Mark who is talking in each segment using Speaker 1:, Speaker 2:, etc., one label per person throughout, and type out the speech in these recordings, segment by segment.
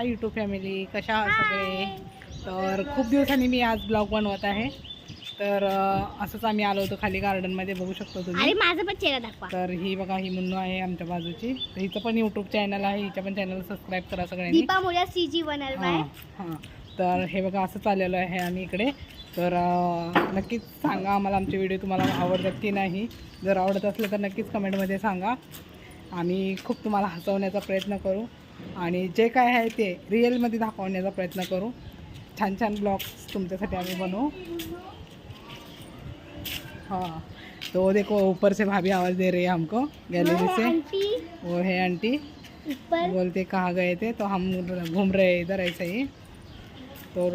Speaker 1: Hi YouTube family कशा आहात सगळे? तर खूप दिवसांनी मी आज ब्लॉग बनवत आहे. तर असंच आम्ही आलो होतो खाली गार्डनमध्ये बघू शकतो तुम्ही.
Speaker 2: अरे माझा पण चेहरा दाखवा.
Speaker 1: तर ही बघा ही मुन्नू आहे आमच्या बाजूची. तर हिचं पण यूट्यूब चॅनल आहे. हिच्या पण चॅनल सबस्क्राईब करा सगळ्यांनी.
Speaker 2: सी जी
Speaker 1: हां हां. तर हे बघा असं चाललेलं आहे आम्ही इकडे. तर नक्कीच सांगा आम्हाला आमचे व्हिडिओ तुम्हाला आवडतात की नाही. जर आवडत असले तर नक्कीच कमेंटमध्ये सांगा. आम्ही खूप तुम्हाला हसवण्याचा प्रयत्न करू आणि जे काय आहे ते रिअलमध्ये दाखवण्याचा प्रयत्न करू. छान छान ब्लॉग्स तुमच्यासाठी आम्ही बनवू. हाँ. तो देखो ऊपर से भाभी आवाज़ दे रही है हमको गैलरी से. वो है आंटी
Speaker 2: ऊपर.
Speaker 1: बोलते कहाँ गए थे? तो हम घूम रहे हैं इधर ऐसे ही. तो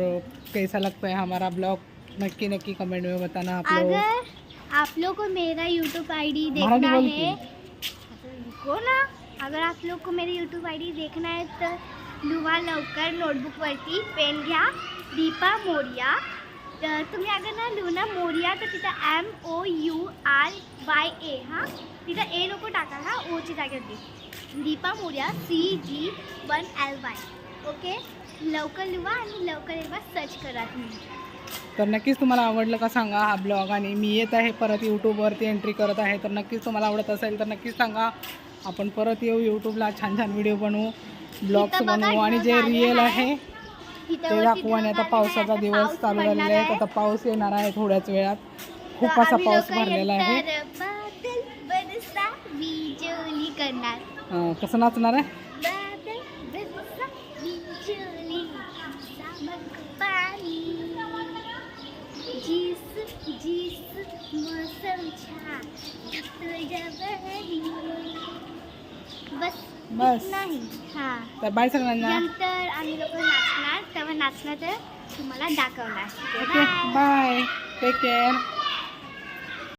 Speaker 1: कैसा लगता है हमारा ब्लॉग नक्की नक्की कमेंट में बताना आप लोग.
Speaker 2: आप लोग को मेरा यूट्यूब आईडी देखना
Speaker 1: बोल
Speaker 2: हो ना? अगर आप लोग को मेरी यूट्यूब आईडी देखना है तर लुवा लवकर नोटबुकवरती पेन घ्या. दीपा मोरिया. तर तुम्ही अगर ना लिहू ना मोरिया तर तिथं M O U R Y A हां? तिथं ए नको टाका हां? ओची जागेवरती Deepa Moriya C G one L Y okay लवकर लिहा आणि लवकर एकदा सर्च करा तुम्ही.
Speaker 1: तर नक्कीच तुम्हाला आवडलं का सांगा हा ब्लॉग आणि मी येत आहे परत यूट्यूबवरती एंट्री करत आहे. तर नक्कीच तुम्हाला आवडत असेल तर नक्कीच सांगा. आपण परत येऊ यूट्यूबला छान छान व्हिडिओ बनवू ब्लॉग्स बनवू आणि जे रिअल
Speaker 2: आहे.
Speaker 1: ते दाखवू आणि आता पावसाचा दिवस चालू झालेला आहे. आता पाऊस येणार आहे थोड्याच वेळात. खूप असा पाऊस भरलेला आहे. कसं नाचणार आहे?
Speaker 2: जिस जिस मौसम छा
Speaker 1: बस.
Speaker 2: नाही हा.
Speaker 1: तर बाय सगळ्यांना.
Speaker 2: नंतर आम्ही लोक नाचणार तेव्हा नाचणार तर तुम्हाला दाखवणार.
Speaker 1: Okay bye. Take care